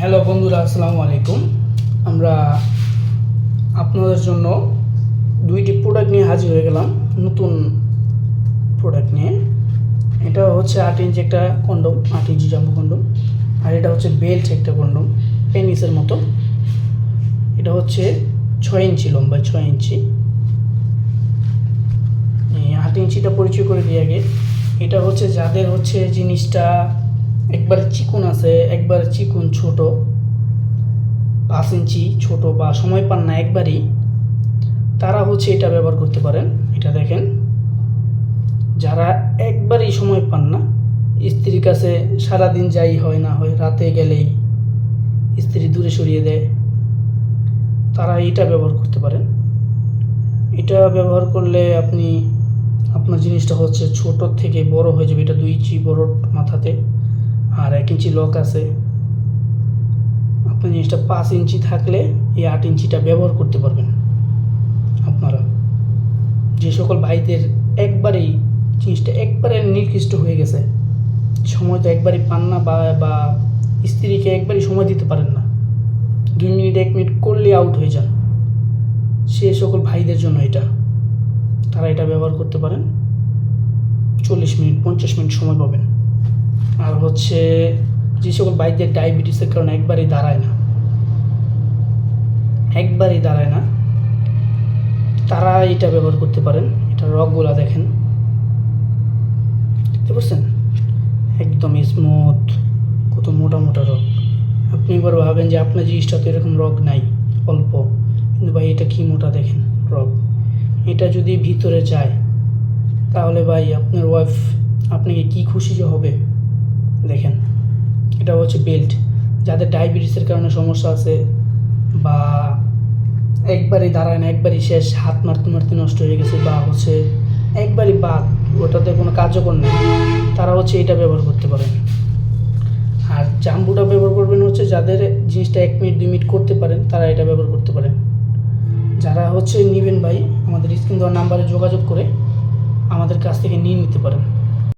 Hello বন্ধুরা, আসসালামু আলাইকুম। আমরা আপনাদের জন্য দুইটি প্রোডাক্ট নিয়ে হাজির হয়ে গেলাম, নতুন প্রোডাক্ট নিয়ে। এটা হচ্ছে আট ইঞ্চি একটা কন্ডম আট ইঞ্চি জাম্বু কন্ডম আর এটা হচ্ছে বেল্ট একটা কন্ডম পেনিসের মতো। এটা হচ্ছে ছয় ইঞ্চি লম্বা, ছয় ইঞ্চি আট ইঞ্চিটা পরিচয় করে দিই আগে। এটা হচ্ছে যাদের হচ্ছে জিনিসটা একবার চিকুন আছে, একবার চিকুন ছোট, পাঁচ ইঞ্চি ছোট বা সময় পান না একবারই। তারা হচ্ছে এটা ব্যবহার করতে পারেন, এটা দেখেন। যারা একবারই সময় পান না, স্ত্রীর কাছে সারাদিন যাই হয় না হয়, রাতে গেলেই স্ত্রী দূরে সরিয়ে দেয়, তারা এটা ব্যবহার করতে পারেন। এটা ব্যবহার করলে আপনি, আপনার জিনিসটা হচ্ছে ছোট থেকে বড় হয়ে যাবে, এটা দুই ইঞ্চি বড় মাথাতে। আর এক ইঞ্চি লক আছে। আপনার জিনিসটা পাঁচ ইঞ্চি থাকলে এই আট ইঞ্চিটা ব্যবহার করতে পারবেন আপনারা। যে সকল ভাইদের একবারেই জিনিসটা একবারে নির্দিষ্ট হয়ে গেছে, সময় তো একবারই পান না বা বা স্ত্রীকে একবারই সময় দিতে পারেন না। দুই মিনিট, এক মিনিট করলে আউট হয়ে যান। সে সকল ভাইদের জন্য এটা। তারা এটা ব্যবহার করতে পারেন। চল্লিশ মিনিট, পঞ্চাশ মিনিট সময় পাবেন। আর হচ্ছে যে সকল বাইকদের ডায়াবেটিসের কারণে একবারই দাঁড়ায় না। একবারই দাঁড়ায় না। তারা এটা ব্যবহার করতে পারেন। এটা রকগুলা দেখেন। দেখতে পাচ্ছেন? একদম স্মুথ কত মোটা মোটা রক আপনি এবার ভাবেন যে আপনার জিনিসটা তো এরকম রক নাই, অল্প। কিন্তু ভাই, এটা কি মোটা দেখেন রক এটা যদি ভিতরে যায়, তাহলে ভাই, আপনার ওয়াইফ আপনাকে কি খুশি যে হবে? দেখেন, এটা হচ্ছে বেল্ট। যাদের ডায়াবেটিসের কারণে সমস্যা আছে বা একবারই দাঁড়ায় না, একবারই শেষ, হাত মারতে মারতে নষ্ট হয়ে গেছে বা হচ্ছে একবারই বাদ, ওটাতে কোনো কার্যকর নেই, তারা হচ্ছে এটা ব্যবহার করতে পারেন। আর জাম্বুটা ব্যবহার করবেন হচ্ছে যাদের জিনিসটা এক মিনিট, দুই মিনিট করতে পারেন, তারা এটা ব্যবহার করতে পারেন। যারা হচ্ছে নেবেন ভাই, আমাদের স্ক্রিন দেওয়ার নাম্বারে যোগাযোগ করে আমাদের কাছ থেকে নিয়ে নিতে পারেন।